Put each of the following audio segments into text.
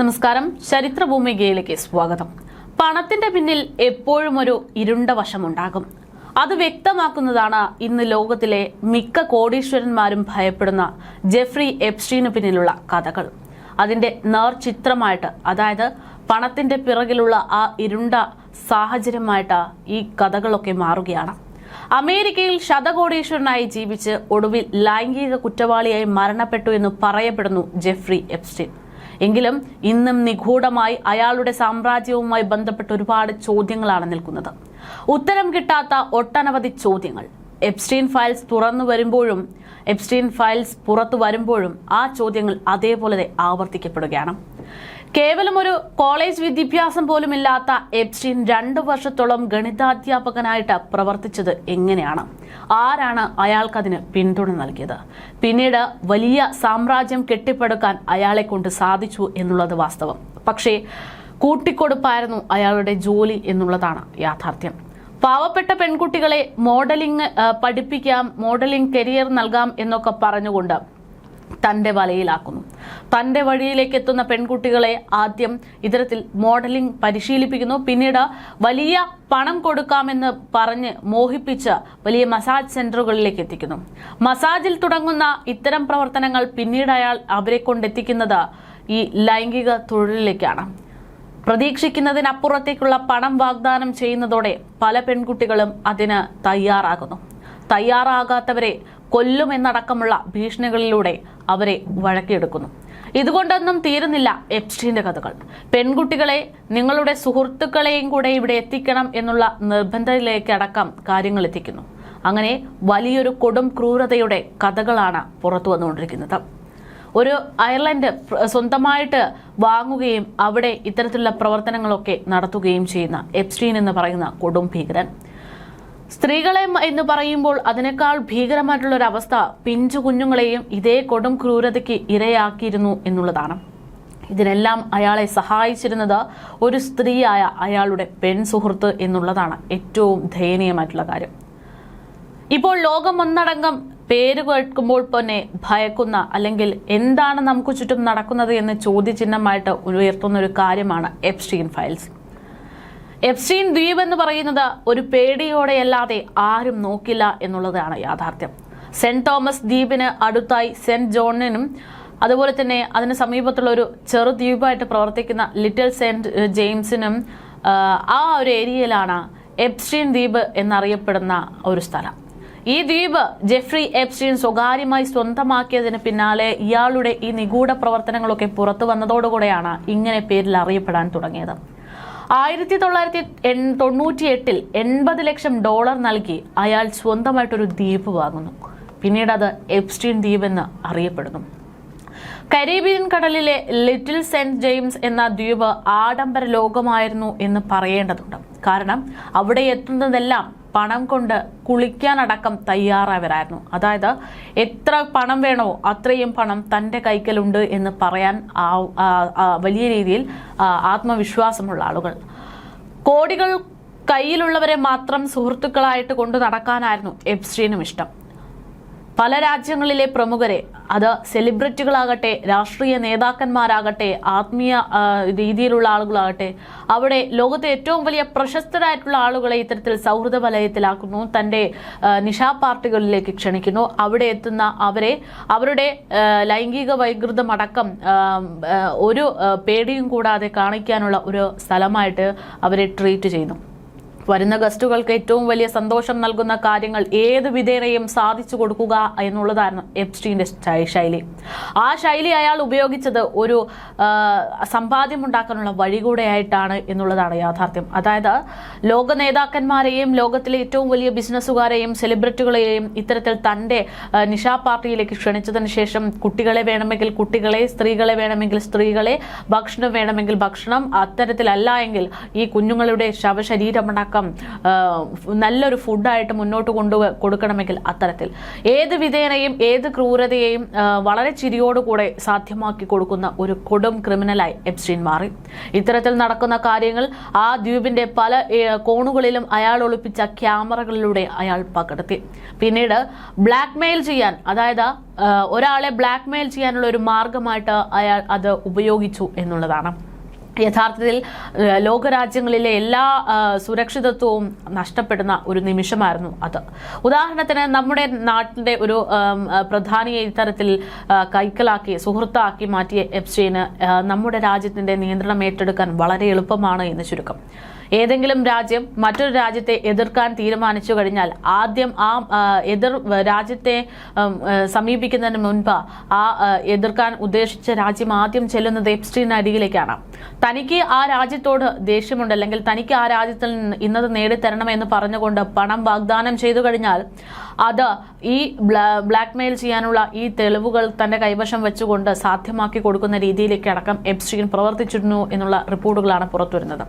നമസ്കാരം. ചരിത്രഭൂമികയിലേക്ക് സ്വാഗതം. പണത്തിന്റെ പിന്നിൽ എപ്പോഴും ഒരു ഇരുണ്ട വശമുണ്ടാകും. അത് വ്യക്തമാക്കുന്നതാണ് ഇന്ന് ലോകത്തിലെ മിക്ക കോടീശ്വരന്മാരും ഭയപ്പെടുന്ന ജെഫ്രി എപ്സ്റ്റീന് പിന്നിലുള്ള കഥകൾ. അതിന്റെ നേർചിത്രമായിട്ട് അതായത് പണത്തിന്റെ പിറകിലുള്ള ആ ഇരുണ്ട സാഹചര്യമായിട്ട് ഈ കഥകളൊക്കെ മാറുകയാണ്. അമേരിക്കയിൽ ശതകോടീശ്വരനായി ജീവിച്ച് ഒടുവിൽ ലൈംഗിക കുറ്റവാളിയായി മരണപ്പെട്ടു എന്ന് പറയപ്പെടുന്നു ജെഫ്രി എപ്സ്റ്റീൻ. എങ്കിലും ഇന്നും നിഗൂഢമായി അയാളുടെ സാമ്രാജ്യവുമായി ബന്ധപ്പെട്ട ഒരുപാട് ചോദ്യങ്ങളാണ് നിൽക്കുന്നത്. ഉത്തരം കിട്ടാത്ത ഒട്ടനവധി ചോദ്യങ്ങൾ. എപ്സ്റ്റീൻ ഫയൽസ് തുറന്നു വരുമ്പോഴും എപ്സ്റ്റീൻ ഫയൽസ് പുറത്തു വരുമ്പോഴും ആ ചോദ്യങ്ങൾ അതേപോലെ ആവർത്തിക്കപ്പെടുകയാണ്. കേവലം ഒരു കോളേജ് വിദ്യാഭ്യാസം പോലും ഇല്ലാത്ത എപ്സ്റ്റീൻ രണ്ടു വർഷത്തോളം ഗണിതാധ്യാപകനായിട്ട് പ്രവർത്തിച്ചത് എങ്ങനെയാണ്? ആരാണ് അയാൾക്കതിന് പിന്തുണ നൽകിയത്? പിന്നീട് വലിയ സാമ്രാജ്യം കെട്ടിപ്പടുക്കാൻ അയാളെ കൊണ്ട് സാധിച്ചു എന്നുള്ളത് വാസ്തവം. പക്ഷേ കൂട്ടിക്കൊടുപ്പായിരുന്നു അയാളുടെ ജോലി എന്നുള്ളതാണ് യാഥാർത്ഥ്യം. പാവപ്പെട്ട പെൺകുട്ടികളെ മോഡലിംഗ് പഠിപ്പിക്കാം മോഡലിംഗ് കരിയർ നൽകാം എന്നൊക്കെ പറഞ്ഞുകൊണ്ട് തന്റെ വലയിലാക്കുന്നു. തന്റെ വഴിയിലേക്ക് എത്തുന്ന പെൺകുട്ടികളെ ആദ്യം ഇത്തരത്തിൽ മോഡലിംഗ് പരിശീലിപ്പിക്കുന്നു. പിന്നീട് വലിയ പണം കൊടുക്കാമെന്ന് പറഞ്ഞ് മോഹിപ്പിച്ച് വലിയ മസാജ് സെന്ററുകളിലേക്ക് എത്തിക്കുന്നു. മസാജിൽ തുടങ്ങുന്ന ഇത്തരം പ്രവർത്തനങ്ങൾ പിന്നീട് അയാൾ അവരെ കൊണ്ടെത്തിക്കുന്നത് ഈ ലൈംഗിക തൊഴിലിലേക്കാണ്. പ്രതീക്ഷിക്കുന്നതിനപ്പുറത്തേക്കുള്ള പണം വാഗ്ദാനം ചെയ്യുന്നതോടെ പല പെൺകുട്ടികളും അതിന് തയ്യാറാകുന്നു. തയ്യാറാകാത്തവരെ കൊല്ലുമെന്നടക്കമുള്ള ഭീഷണികളിലൂടെ അവരെ വഴക്കിയെടുക്കുന്നു. ഇതുകൊണ്ടൊന്നും തീരുന്നില്ല എപ്സ്റ്റീന്റെ കഥകൾ. പെൺകുട്ടികളെ നിങ്ങളുടെ സുഹൃത്തുക്കളെയും കൂടെ ഇവിടെ എത്തിക്കണം എന്നുള്ള നിർബന്ധത്തിലേക്ക് അടക്കം കാര്യങ്ങൾ എത്തിക്കുന്നു. അങ്ങനെ വലിയൊരു കൊടും ക്രൂരതയുടെ കഥകളാണ് പുറത്തു വന്നുകൊണ്ടിരിക്കുന്നത്. ഒരു അയർലൻഡ് സ്വന്തമായിട്ട് വാങ്ങുകയും അവിടെ ഇത്തരത്തിലുള്ള പ്രവർത്തനങ്ങളൊക്കെ നടത്തുകയും ചെയ്യുന്ന എപ്സ്റ്റീൻ എന്ന് പറയുന്ന കൊടും ഭീകരൻ. സ്ത്രീകളെ എന്ന് പറയുമ്പോൾ അതിനേക്കാൾ ഭീകരമായിട്ടുള്ള ഒരു അവസ്ഥ പിഞ്ചു കുഞ്ഞുങ്ങളെയും ഇതേ കൊടും ക്രൂരതയ്ക്ക് ഇരയാക്കിയിരുന്നു എന്നുള്ളതാണ്. ഇതിനെല്ലാം അയാളെ സഹായിച്ചിരുന്നത് ഒരു സ്ത്രീയായ അയാളുടെ പെൺ സുഹൃത്ത് എന്നുള്ളതാണ് ഏറ്റവും ദയനീയമായിട്ടുള്ള കാര്യം. ഇപ്പോൾ ലോകം ഒന്നടങ്കം പേര് കേൾക്കുമ്പോൾ തന്നെ ഭയക്കുന്ന അല്ലെങ്കിൽ എന്താണ് നമുക്ക് ചുറ്റും നടക്കുന്നത് എന്ന് ചോദ്യചിഹ്നമായിട്ട് ഉയർത്തുന്ന ഒരു കാര്യമാണ് എപ്സ്റ്റീൻ ഫയൽസ്. എപ്സ്റ്റീൻ ദ്വീപ് എന്ന് പറയുന്നത് ഒരു പേടിയോടെയല്ലാതെ ആരും നോക്കില്ല എന്നുള്ളതാണ് യാഥാർത്ഥ്യം. സെന്റ് തോമസ് ദ്വീപിന് അടുത്തായി സെന്റ് ജോണിനും അതുപോലെ തന്നെ അതിന് സമീപത്തുള്ള ഒരു ചെറു ദ്വീപായിട്ട് പ്രവർത്തിക്കുന്ന ലിറ്റിൽ സെന്റ് ജെയിംസിനും ആ ഒരു ഏരിയയിലാണ് എപ്സ്റ്റീൻ ദ്വീപ് എന്നറിയപ്പെടുന്ന ഒരു സ്ഥലം. ഈ ദ്വീപ് ജെഫ്രി എപ്സ്റ്റീൻ സ്വകാര്യമായി സ്വന്തമാക്കിയതിന് പിന്നാലെ ഇയാളുടെ ഈ നിഗൂഢ പ്രവർത്തനങ്ങളൊക്കെ പുറത്തു വന്നതോടുകൂടെയാണ് ഇങ്ങനെ പേരിൽ അറിയപ്പെടാൻ തുടങ്ങിയത്. ആയിരത്തി തൊള്ളായിരത്തി തൊണ്ണൂറ്റി എട്ടിൽ എൺപത് ലക്ഷം ഡോളർ നൽകി അയാൾ സ്വന്തമായിട്ടൊരു ദ്വീപ് വാങ്ങുന്നു. പിന്നീട് അത് എപ്സ്റ്റീൻ ദ്വീപ് എന്ന് അറിയപ്പെടുന്നു. കരീബിയൻ കടലിലെ ലിറ്റിൽ സെന്റ് ജെയിംസ് എന്ന ദ്വീപ് ആഡംബര ലോകമായിരുന്നു എന്ന് പറയേണ്ടതുണ്ട്. കാരണം അവിടെ എത്തുന്നതെല്ലാം പണം കൊണ്ട് കുളിക്കാനടക്കം തയ്യാറായവരായിരുന്നു. അതായത് എത്ര പണം വേണോ അത്രയും പണം തന്റെ കൈക്കലുണ്ട് എന്ന് പറയാൻ വലിയ രീതിയിൽ ആത്മവിശ്വാസമുള്ള ആളുകൾ. കോടികൾ കയ്യിലുള്ളവരെ മാത്രം സുഹൃത്തുക്കളായിട്ട് കൊണ്ടു നടക്കാനായിരുന്നു എപ്സ്റ്റീനും ഇഷ്ടം. പല രാജ്യങ്ങളിലെ പ്രമുഖരെ അത് സെലിബ്രിറ്റികളാകട്ടെ രാഷ്ട്രീയ നേതാക്കന്മാരാകട്ടെ ആത്മീയ രീതിയിലുള്ള ആളുകളാകട്ടെ അവിടെ ലോകത്തെ ഏറ്റവും വലിയ പ്രശസ്തരായിട്ടുള്ള ആളുകളെ ഇത്തരത്തിൽ സൗഹൃദ വലയത്തിലാക്കുന്നു തന്റെ നിശാ പാർട്ടികളിലേക്ക് ക്ഷണിക്കുന്നു. അവിടെ എത്തുന്ന അവരെ അവരുടെ ലൈംഗിക വൈകൃതം അടക്കം ആ, ആ, ഒരു പേടിയും കൂടാതെ കാണിക്കാനുള്ള ഒരു സ്ഥലമായിട്ട് അവരെ ട്രീറ്റ് ചെയ്യുന്നു. വരുന്ന ഗസ്റ്റുകൾക്ക് ഏറ്റവും വലിയ സന്തോഷം നൽകുന്ന കാര്യങ്ങൾ ഏത് വിധേനയും സാധിച്ചു കൊടുക്കുക എന്നുള്ളതായിരുന്നു എപ്സ്റ്റീന്റെ ശൈലി. ആ ശൈലി അയാൾ ഉപയോഗിച്ചത് ഒരു സമ്പാദ്യം ഉണ്ടാക്കാനുള്ള വഴി കൂടെയായിട്ടാണ് എന്നുള്ളതാണ് യാഥാർത്ഥ്യം. അതായത് ലോക നേതാക്കന്മാരെയും ലോകത്തിലെ ഏറ്റവും വലിയ ബിസിനസ്സുകാരെയും സെലിബ്രിറ്റികളെയും ഇത്തരത്തിൽ തന്റെ നിഷാ പാർട്ടിയിലേക്ക് ക്ഷണിച്ചതിന് ശേഷം കുട്ടികളെ വേണമെങ്കിൽ കുട്ടികളെ സ്ത്രീകളെ വേണമെങ്കിൽ സ്ത്രീകളെ ഭക്ഷണം വേണമെങ്കിൽ ഭക്ഷണം അത്തരത്തിലല്ല എങ്കിൽ ഈ കുഞ്ഞുങ്ങളുടെ ശവശരീരമടക്കം അടക്കം നല്ലൊരു ഫുഡായിട്ട് മുന്നോട്ട് കൊണ്ടു കൊടുക്കണമെങ്കിൽ അത്തരത്തിൽ ഏത് വിധേനയും ഏത് ക്രൂരതയെയും വളരെ ചിരിയോടുകൂടെ സാധ്യമാക്കി കൊടുക്കുന്ന ഒരു കൊടും ക്രിമിനലായി എപ്സ്റ്റീൻ മാറി. ഇത്തരത്തിൽ നടക്കുന്ന കാര്യങ്ങൾ ആ ദ്വീപിന്റെ പല കോണുകളിലും അയാൾ ഒളിപ്പിച്ച ക്യാമറകളിലൂടെ അയാൾ പകർത്തി. പിന്നീട് ബ്ലാക്ക് മെയിൽ ചെയ്യാൻ അതായത് ഒരാളെ ബ്ലാക്ക് മെയിൽ ചെയ്യാനുള്ള ഒരു മാർഗമായിട്ട് അയാൾ അത് ഉപയോഗിച്ചു എന്നുള്ളതാണ്. യഥാർത്ഥത്തിൽ ലോകരാജ്യങ്ങളിലെ എല്ലാ സുരക്ഷിതത്വവും നഷ്ടപ്പെടുന്ന ഒരു നിമിഷമായിരുന്നു അത്. ഉദാഹരണത്തിന് നമ്മുടെ നാട്ടിന്റെ ഒരു പ്രധാനിയെ ഇത്തരത്തിൽ കൈക്കലാക്കി സുഹൃത്താക്കി മാറ്റിയ എപ്സ്റ്റീന് നമ്മുടെ രാജ്യത്തിന്റെ നിയന്ത്രണം ഏറ്റെടുക്കാൻ വളരെ എളുപ്പമാണ് എന്ന് ചുരുക്കം. ഏതെങ്കിലും രാജ്യം മറ്റൊരു രാജ്യത്തെ എതിർക്കാൻ തീരുമാനിച്ചു കഴിഞ്ഞാൽ ആദ്യം ആ എതിർ രാജ്യത്തെ സമീപിക്കുന്നതിന് മുൻപ് ആ എതിർക്കാൻ ഉദ്ദേശിച്ച രാജ്യം ആദ്യം ചെല്ലുന്നത് എപ്സ്റ്റീൻ അരികിലേക്കാണ് തനിക്ക് ആ രാജ്യത്തോട് ദേഷ്യമുണ്ട് അല്ലെങ്കിൽ തനിക്ക് ആ രാജ്യത്തിൽ ഇന്നത് നേടിത്തരണമെന്ന് പറഞ്ഞുകൊണ്ട് പണം വാഗ്ദാനം ചെയ്തു കഴിഞ്ഞാൽ അത് ഈ ബ്ലാക്ക് മെയിൽ ചെയ്യാനുള്ള ഈ തെളിവുകൾ തന്റെ കൈവശം വെച്ചുകൊണ്ട് സാധ്യമാക്കി കൊടുക്കുന്ന രീതിയിലേക്ക് അടക്കം എപ്സ്റ്റീൻ പ്രവർത്തിച്ചിരുന്നു എന്നുള്ള റിപ്പോർട്ടുകളാണ് പുറത്തുവരുന്നത്.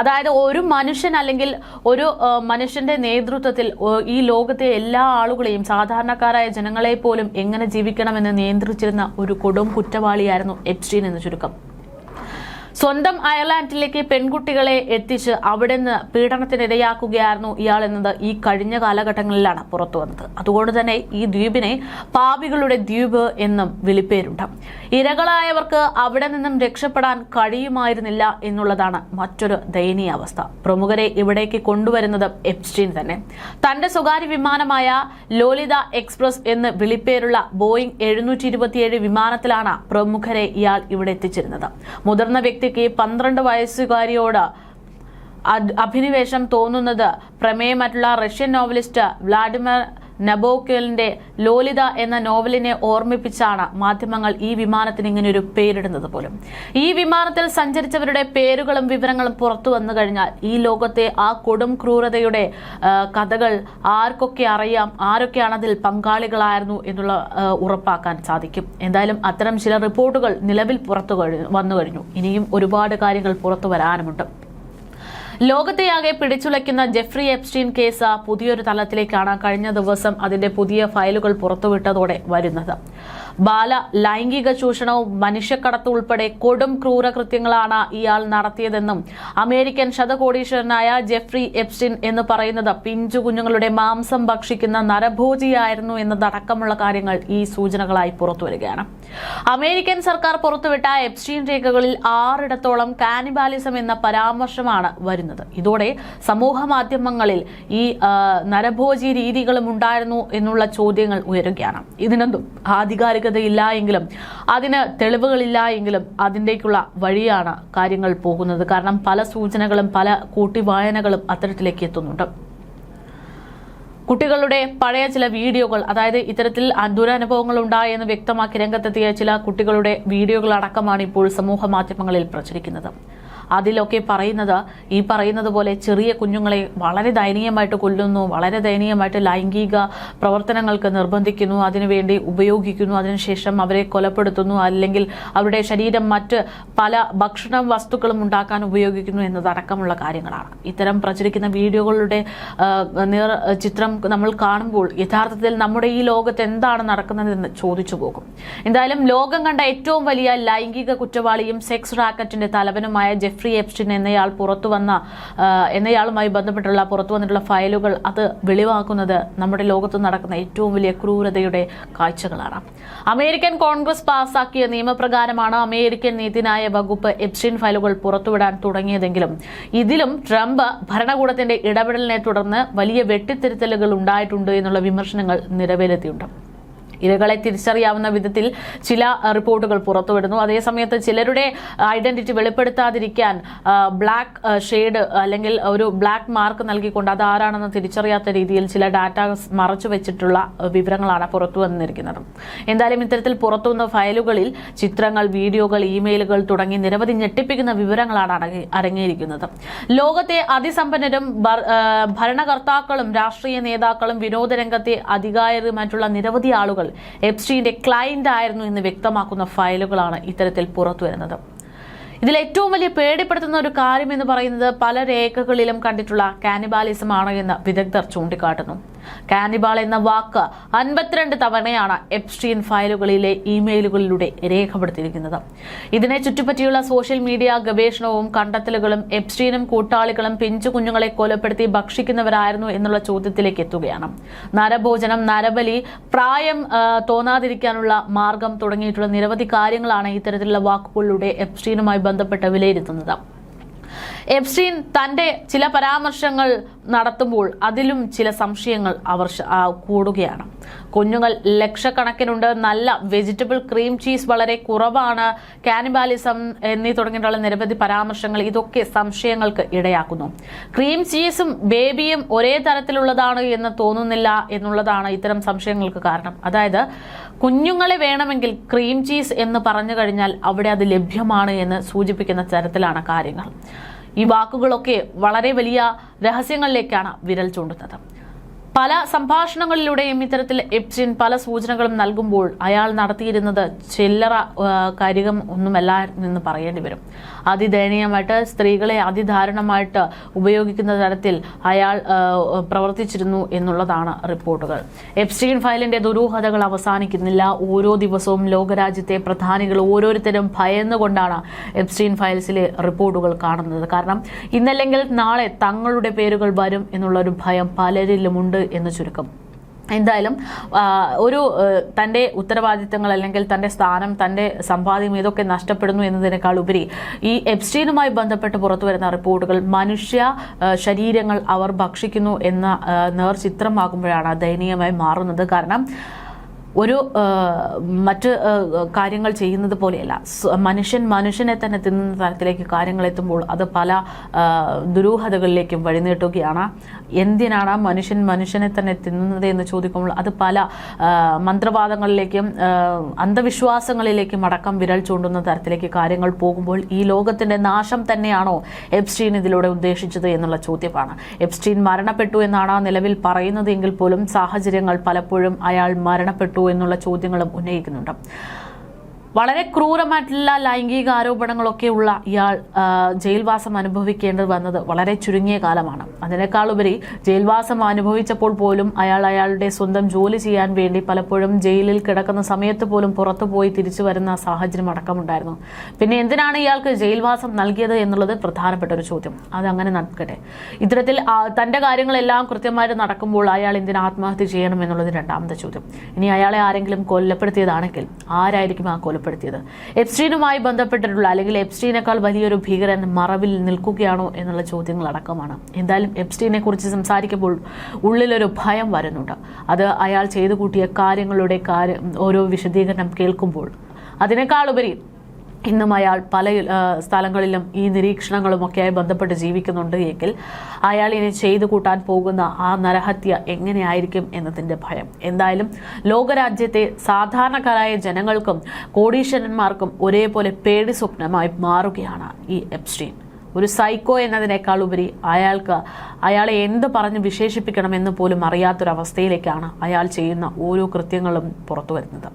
അതായത് ഒരു മനുഷ്യൻ അല്ലെങ്കിൽ ഒരു മനുഷ്യന്റെ നേതൃത്വത്തിൽ ഈ ലോകത്തെ എല്ലാ ആളുകളെയും സാധാരണക്കാരായ ജനങ്ങളെ പോലും എങ്ങനെ ജീവിക്കണമെന്ന് നിയന്ത്രിച്ചിരുന്ന ഒരു കൊടും കുറ്റവാളിയായിരുന്നു എപ്സ്റ്റീൻ എന്ന് ചുരുക്കം. സ്വന്തം അയർലാൻഡിലേക്ക് പെൺകുട്ടികളെ എത്തിച്ച് അവിടെ നിന്ന് പീഡനത്തിനിരയാക്കുകയായിരുന്നു ഇയാൾ എന്നത് ഈ കഴിഞ്ഞ കാലഘട്ടങ്ങളിലാണ് പുറത്തു വന്നത്. അതുകൊണ്ട് തന്നെ ഈ ദ്വീപിനെ പാപികളുടെ ദ്വീപ് എന്നും വിളിപ്പേരുണ്ട്. ഇരകളായവർക്ക് അവിടെ നിന്നും രക്ഷപ്പെടാൻ കഴിയുമായിരുന്നില്ല എന്നുള്ളതാണ് മറ്റൊരു ദയനീയ അവസ്ഥ. പ്രമുഖരെ ഇവിടേക്ക് കൊണ്ടുവരുന്നത് എപ്സ്റ്റീൻ തന്നെ. തന്റെ സ്വകാര്യ വിമാനമായ ലോലിത എക്സ്പ്രസ് എന്ന് വിളിപ്പേരുള്ള ബോയിങ് എഴുന്നൂറ്റി വിമാനത്തിലാണ് പ്രമുഖരെ ഇയാൾ ഇവിടെ എത്തിച്ചിരുന്നത്. മുതിർന്ന വ്യക്തിക്ക് പന്ത്രണ്ട് വയസ്സുകാരിയോട് അഭിനിവേശം തോന്നുന്നത്. പ്രമേയമറ്റുള്ള റഷ്യൻ നോവലിസ്റ്റ് വ്ളാഡിമിർ നബോക്കലിന്റെ ലോലിത എന്ന നോവലിനെ ഓർമ്മിപ്പിച്ചാണ് മാധ്യമങ്ങൾ ഈ വിമാനത്തിന് ഇങ്ങനെ ഒരു പേരിടുന്നത് പോലും. ഈ വിമാനത്തിൽ സഞ്ചരിച്ചവരുടെ പേരുകളും വിവരങ്ങളും പുറത്തു വന്നു കഴിഞ്ഞാൽ ഈ ലോകത്തെ ആ കൊടും ക്രൂരതയുടെ കഥകൾ ആർക്കൊക്കെ അറിയാം ആരൊക്കെയാണ് അതിൽ പങ്കാളികളായിരുന്നു എന്നുള്ള ഉറപ്പാക്കാൻ സാധിക്കും. എന്തായാലും അത്തരം ചില റിപ്പോർട്ടുകൾ നിലവിൽ പുറത്തു കഴിഞ്ഞു വന്നു കഴിഞ്ഞു. ഇനിയും ഒരുപാട് കാര്യങ്ങൾ പുറത്തു വരാനുമുണ്ട്. ലോകത്തെയാകെ പിടിച്ചുലയ്ക്കുന്ന ജെഫ്രി എപ്സ്റ്റീൻ കേസ് പുതിയൊരു തലത്തിലേക്കാണ് കഴിഞ്ഞ ദിവസം അതിന്റെ പുതിയ ഫയലുകൾ പുറത്തുവിട്ടതോടെ വരുന്നത്. ബാല ലൈംഗിക ചൂഷണവും മനുഷ്യക്കടത്ത് ഉൾപ്പെടെ കൊടും ക്രൂരകൃത്യങ്ങളാണ് ഇയാൾ നടത്തിയതെന്നും അമേരിക്കൻ ശതകോടീശ്വരനായ ജെഫ്രി എപ്സ്റ്റീൻ എന്ന് പറയുന്നത് പിഞ്ചു കുഞ്ഞുങ്ങളുടെ മാംസം ഭക്ഷിക്കുന്ന നരഭോജിയായിരുന്നു എന്നതടക്കമുള്ള കാര്യങ്ങൾ ഈ സൂചനകളായി പുറത്തുവരികയാണ്. അമേരിക്കൻ സർക്കാർ പുറത്തുവിട്ട എപ്സ്റ്റീൻ രേഖകളിൽ ആറിടത്തോളം കാനിബാലിസം എന്ന പരാമർശമാണ് വരുന്നത്. ഇതോടെ സമൂഹ മാധ്യമങ്ങളിൽ ഈ നരഭോജി രീതികളും ഉണ്ടായിരുന്നു എന്നുള്ള ചോദ്യങ്ങൾ ഉയരുകയാണ്. ഇതിനൊന്നും ആധികാരികതയില്ല എങ്കിലും അതിന് തെളിവുകളില്ല എങ്കിലും അതിന്റെക്കുള്ള വഴിയാണ് കാര്യങ്ങൾ പോകുന്നത്. കാരണം പല സൂചനകളും പല കൂട്ടിവായനകളും അത്തരത്തിലേക്ക് എത്തുന്നുണ്ട്. കുട്ടികളുടെ പഴയ ചില വീഡിയോകൾ അതായത് ഇത്തരത്തിൽ ദുരനുഭവങ്ങൾ ഉണ്ടായെന്ന് വ്യക്തമാക്കി രംഗത്തെത്തിയ ചില കുട്ടികളുടെ വീഡിയോകളടക്കമാണ് ഇപ്പോൾ സമൂഹ മാധ്യമങ്ങളിൽ പ്രചരിക്കുന്നത്. അതിലൊക്കെ പറയുന്നത് ഈ പറയുന്നത് പോലെ ചെറിയ കുഞ്ഞുങ്ങളെ വളരെ ദയനീയമായിട്ട് കൊല്ലുന്നു വളരെ ദയനീയമായിട്ട് ലൈംഗിക പ്രവർത്തനങ്ങൾക്ക് നിർബന്ധിക്കുന്നു അതിനുവേണ്ടി ഉപയോഗിക്കുന്നു അതിനുശേഷം അവരെ കൊലപ്പെടുത്തുന്നു അല്ലെങ്കിൽ അവരുടെ ശരീരം മറ്റ് പല ഭക്ഷണ വസ്തുക്കളും ഉണ്ടാക്കാൻ ഉപയോഗിക്കുന്നു എന്നതടക്കമുള്ള കാര്യങ്ങളാണ്. ഇത്തരം പ്രചരിക്കുന്ന വീഡിയോകളുടെ നിർ ചിത്രം നമ്മൾ കാണുമ്പോൾ യഥാർത്ഥത്തിൽ നമ്മുടെ ഈ ലോകത്ത് എന്താണ് നടക്കുന്നതെന്ന് ചോദിച്ചു പോകും. എന്തായാലും ലോകം കണ്ട ഏറ്റവും വലിയ ലൈംഗിക കുറ്റവാളിയും സെക്സ് റാക്കറ്റിന്റെ തലവനുമായ ജെഫ്രി എപ്സ്റ്റിൻ എന്നയാൾ പുറത്തു വന്ന എന്നയാളുമായി ബന്ധപ്പെട്ടുള്ള പുറത്തു വന്നിട്ടുള്ള ഫയലുകൾ അത് വെളിവാക്കുന്നത് നമ്മുടെ ലോകത്ത് നടക്കുന്ന ഏറ്റവും വലിയ ക്രൂരതയുടെ കാഴ്ചകളാണ്. അമേരിക്കൻ കോൺഗ്രസ് പാസാക്കിയ നിയമപ്രകാരമാണ് അമേരിക്കൻ നീതിന്യായ വകുപ്പ് എപ്സ്റ്റിൻ ഫയലുകൾ പുറത്തുവിടാൻ തുടങ്ങിയതെങ്കിലും ഇതിലും ട്രംപ് ഭരണകൂടത്തിന്റെ ഇടപെടലിനെ തുടർന്ന് വലിയ വെട്ടിത്തിരുത്തലുകൾ ഉണ്ടായിട്ടുണ്ട് എന്നുള്ള വിമർശനങ്ങൾ നിലവിലെത്തിയിട്ടുണ്ട്. ഇരകളെ തിരിച്ചറിയാവുന്ന വിധത്തിൽ ചില റിപ്പോർട്ടുകൾ പുറത്തുവിടുന്നു. അതേസമയത്ത് ചിലരുടെ ഐഡന്റിറ്റി വെളിപ്പെടുത്താതിരിക്കാൻ ബ്ലാക്ക് ഷെയ്ഡ് അല്ലെങ്കിൽ ഒരു ബ്ലാക്ക് മാർക്ക് നൽകിക്കൊണ്ട് അത് ആരാണെന്ന് തിരിച്ചറിയാത്ത രീതിയിൽ ചില ഡാറ്റ മറച്ചു വെച്ചിട്ടുള്ള വിവരങ്ങളാണ് പുറത്തു വന്നിരിക്കുന്നത്. എന്തായാലും ഇത്തരത്തിൽ പുറത്തു വന്ന ഫയലുകളിൽ ചിത്രങ്ങൾ വീഡിയോകൾ ഇമെയിലുകൾ തുടങ്ങി നിരവധി ഞെട്ടിപ്പിക്കുന്ന വിവരങ്ങളാണ് അടങ്ങി- അടങ്ങിയിരിക്കുന്നത് ലോകത്തെ അതിസമ്പന്നരും ഭരണകർത്താക്കളും രാഷ്ട്രീയ നേതാക്കളും വിനോദരംഗത്തെ അധികാരമായിട്ടുള്ള നിരവധി ആളുകൾ എപ്സ്റ്റീന്റെ ക്ലയന്റ് ആയിരുന്നു എന്ന് വ്യക്തമാക്കുന്ന ഫയലുകളാണ് ഇത്തരത്തിൽ പുറത്തുവരുന്നത് ഇതിൽ ഏറ്റവും വലിയ പേടിപ്പെടുത്തുന്ന ഒരു കാര്യം എന്ന് പറയുന്നത് പല രേഖകളിലും കണ്ടിട്ടുള്ള കാനിബാലിസം ആണ് എന്ന് വിദഗ്ധർ ചൂണ്ടിക്കാട്ടുന്നു. കാനിബാൾ എന്ന വാക്ക് അൻപത്തിരണ്ട് തവണയാണ് എപ്സ്റ്റീൻ ഫയലുകളിലെ ഇമെയിലുകളിലൂടെ രേഖപ്പെടുത്തിയിരിക്കുന്നത്. ഇതിനെ ചുറ്റിപ്പറ്റിയുള്ള സോഷ്യൽ മീഡിയ ഗവേഷണവും കണ്ടെത്തലുകളും എപ്സ്റ്റീനും കൂട്ടാളികളും പിഞ്ചു കുഞ്ഞുങ്ങളെ കൊലപ്പെടുത്തി ഭക്ഷിക്കുന്നവരായിരുന്നു എന്നുള്ള ചോദ്യത്തിലേക്ക് എത്തുകയാണ്. നരഭോജനം നരബലി പ്രായം തോന്നാതിരിക്കാനുള്ള മാർഗം തുടങ്ങിയിട്ടുള്ള നിരവധി കാര്യങ്ങളാണ് ഇത്തരത്തിലുള്ള വാക്കുകളിലൂടെ എപ്സ്റ്റീനുമായി ബന്ധപ്പെട്ട് വിലയിരുത്തുന്നത്. എപ്സ്റ്റീൻ തന്റെ ചില പരാമർശങ്ങൾ നടത്തുമ്പോൾ അതിലും ചില സംശയങ്ങൾ അവർ കൂടുകയാണ്. കുഞ്ഞുങ്ങൾ ലക്ഷക്കണക്കിനുണ്ട്. നല്ല വെജിറ്റബിൾ ക്രീം ചീസ് വളരെ കുറവാണ്. കാനിബാലിസം എന്നീ തുടങ്ങിയിട്ടുള്ള നിരവധി പരാമർശങ്ങൾ ഇതൊക്കെ സംശയങ്ങൾക്ക് ഇടയാക്കുന്നു. ക്രീം ചീസും ബേബിയും ഒരേ തരത്തിലുള്ളതാണ് എന്ന് തോന്നുന്നില്ല എന്നുള്ളതാണ് ഇത്തരം സംശയങ്ങൾക്ക് കാരണം. അതായത് കുഞ്ഞുങ്ങളെ വേണമെങ്കിൽ ക്രീം ചീസ് എന്ന് പറഞ്ഞു കഴിഞ്ഞാൽ അവിടെ അത് ലഭ്യമാണ് എന്ന് സൂചിപ്പിക്കുന്ന തരത്തിലാണ് കാര്യങ്ങൾ. ഈ വാക്കുകളൊക്കെ വളരെ വലിയ രഹസ്യങ്ങളിലേക്കാണ് വിരൽ ചൂണ്ടുന്നത്. പല സംഭാഷണങ്ങളിലൂടെയും ഇത്തരത്തിൽ എപ്സിൻ പല സൂചനകളും നൽകുമ്പോൾ അയാൾ നടത്തിയിരുന്നത് ചില്ലറ കാര്യം ഒന്നുമല്ല എന്ന് പറയേണ്ടി വരും. അതിദയനീയമായിട്ട് സ്ത്രീകളെ അതിദാരുണമായിട്ട് ഉപയോഗിക്കുന്ന തരത്തിൽ അയാൾ പ്രവർത്തിച്ചിരുന്നു എന്നുള്ളതാണ് റിപ്പോർട്ടുകൾ. എപ്സ്റ്റീൻ ഫയലിന്റെ ദുരൂഹതകൾ അവസാനിക്കുന്നില്ല. ഓരോ ദിവസവും ലോകരാജ്യത്തെ പ്രധാനികൾ ഓരോരുത്തരും ഭയന്നുകൊണ്ടാണ് എപ്സ്റ്റീൻ ഫയൽസിലെ റിപ്പോർട്ടുകൾ കാണുന്നത്. കാരണം ഇന്നല്ലെങ്കിൽ നാളെ തങ്ങളുടെ പേരുകൾ വരും എന്നുള്ള ഒരു ഭയം പലരിലുമുണ്ട് എന്ന് ചുരുക്കം. എന്തായാലും ഒരു തന്റെ ഉത്തരവാദിത്തങ്ങൾ അല്ലെങ്കിൽ തന്റെ സ്ഥാനം തന്റെ സമ്പാദ്യം ഇതൊക്കെ നഷ്ടപ്പെടുന്നു എന്നതിനേക്കാൾ ഉപരി ഈ എപ്സ്റ്റീനുമായി ബന്ധപ്പെട്ട് പുറത്തു വരുന്ന റിപ്പോർട്ടുകൾ മനുഷ്യ ശരീരങ്ങൾ അവർ ഭക്ഷിക്കുന്നു എന്ന നേർ നേർചിത്രമാകുമ്പോഴാണ് ദയനീയമായി മാറുന്നത്. കാരണം ഒരു മറ്റ് കാര്യങ്ങൾ ചെയ്യുന്നത് പോലെയല്ല. മനുഷ്യൻ മനുഷ്യനെ തന്നെ തിന്നുന്ന തരത്തിലേക്ക് കാര്യങ്ങൾ എത്തുമ്പോൾ അത് പല ദുരൂഹതകളിലേക്കും വഴിനീട്ടുകയാണ്. എന്തിനാണ് മനുഷ്യൻ മനുഷ്യനെ തന്നെ തിന്നുന്നത് എന്ന് ചോദിക്കുമ്പോൾ അത് പല മന്ത്രവാദങ്ങളിലേക്കും അന്ധവിശ്വാസങ്ങളിലേക്കും അടക്കം വിരൽ ചൂണ്ടുന്ന തരത്തിലേക്ക് കാര്യങ്ങൾ പോകുമ്പോൾ ഈ ലോകത്തിന്റെ നാശം തന്നെയാണോ എബ്സ്റ്റീൻ ഇതിലൂടെ ഉദ്ദേശിച്ചത് എന്നുള്ള ചോദ്യമാണ്. എബ്സ്റ്റീൻ മരണപ്പെട്ടു എന്നാണ് നിലവിൽ പറയുന്നത് എങ്കിൽ പോലും സാഹചര്യങ്ങൾ പലപ്പോഴും അയാൾ മരണപ്പെട്ടു എന്നുള്ള ചോദ്യങ്ങളും ഉന്നയിക്കുന്നുണ്ട്. വളരെ ക്രൂരമായിട്ടുള്ള ലൈംഗിക ആരോപണങ്ങളൊക്കെ ഉള്ള ഇയാൾ ജയിൽവാസം അനുഭവിക്കേണ്ടത് വന്നത് വളരെ ചുരുങ്ങിയ കാലമാണ്. അതിനേക്കാളുപരി ജയിൽവാസം അനുഭവിച്ചപ്പോൾ പോലും അയാൾ അയാളുടെ സ്വന്തം ജോലി ചെയ്യാൻ വേണ്ടി പലപ്പോഴും ജയിലിൽ കിടക്കുന്ന സമയത്ത് പോലും പുറത്തു പോയി തിരിച്ചു വരുന്ന സാഹചര്യം അടക്കമുണ്ടായിരുന്നു. പിന്നെ എന്തിനാണ് ഇയാൾക്ക് ജയിൽവാസം നൽകിയത് എന്നുള്ളത് പ്രധാനപ്പെട്ട ഒരു ചോദ്യം. അതങ്ങനെ നടക്കട്ടെ. ഇത്തരത്തിൽ തന്റെ കാര്യങ്ങളെല്ലാം കൃത്യമായിട്ട് നടക്കുമ്പോൾ അയാൾ എന്തിനു ആത്മഹത്യ ചെയ്യണം എന്നുള്ളത് രണ്ടാമത്തെ ചോദ്യം. ഇനി അയാളെ ആരെങ്കിലും കൊല്ലപ്പെടുത്തിയതാണെങ്കിൽ ആരായിരിക്കും ആ കൊലപ്പെടുത്തിയത് എപ്സ്റ്റീനുമായി ബന്ധപ്പെട്ടിട്ടുള്ള അല്ലെങ്കിൽ എപ്സ്റ്റീനേക്കാൾ വലിയൊരു ഭീകരൻ മറവിൽ നിൽക്കുകയാണോ എന്നുള്ള ചോദ്യങ്ങൾ അടക്കമാണ് എന്തായാലും എപ്സ്റ്റീനെ കുറിച്ച് സംസാരിക്കുമ്പോൾ ഉള്ളിലൊരു ഭയം വരുന്നുണ്ട്. അത് അയാൾ ചെയ്തു കൂട്ടിയ കാര്യങ്ങളുടെ കാര്യം ഓരോ വിശദീകരണം കേൾക്കുമ്പോൾ. അതിനേക്കാളുപരി ഇന്നും അയാൾ പല സ്ഥലങ്ങളിലും ഈ നിരീക്ഷണങ്ങളുമൊക്കെയായി ബന്ധപ്പെട്ട് ജീവിക്കുന്നുണ്ട് എങ്കിൽ അയാൾ ഇനി ചെയ്തു കൂട്ടാൻ പോകുന്ന ആ നരഹത്യ എങ്ങനെയായിരിക്കും എന്നതിന്റെ ഭയം. എന്തായാലും ലോകരാജ്യത്തെ സാധാരണക്കാരായ ജനങ്ങൾക്കും കോടീശ്വരന്മാർക്കും ഒരേപോലെ പേടി സ്വപ്നമായി മാറുകയാണ് ഈ എപ്സ്റ്റീൻ ഒരു സൈക്കോ എന്നതിനേക്കാൾ ഉപരി അയാൾക്ക് അയാളെ എന്ത് പറഞ്ഞ് വിശേഷിപ്പിക്കണമെന്ന് പോലും അറിയാത്തൊരവസ്ഥയിലേക്കാണ് അയാൾ ചെയ്യുന്ന ഓരോ കൃത്യങ്ങളും പുറത്തു വരുന്നത്.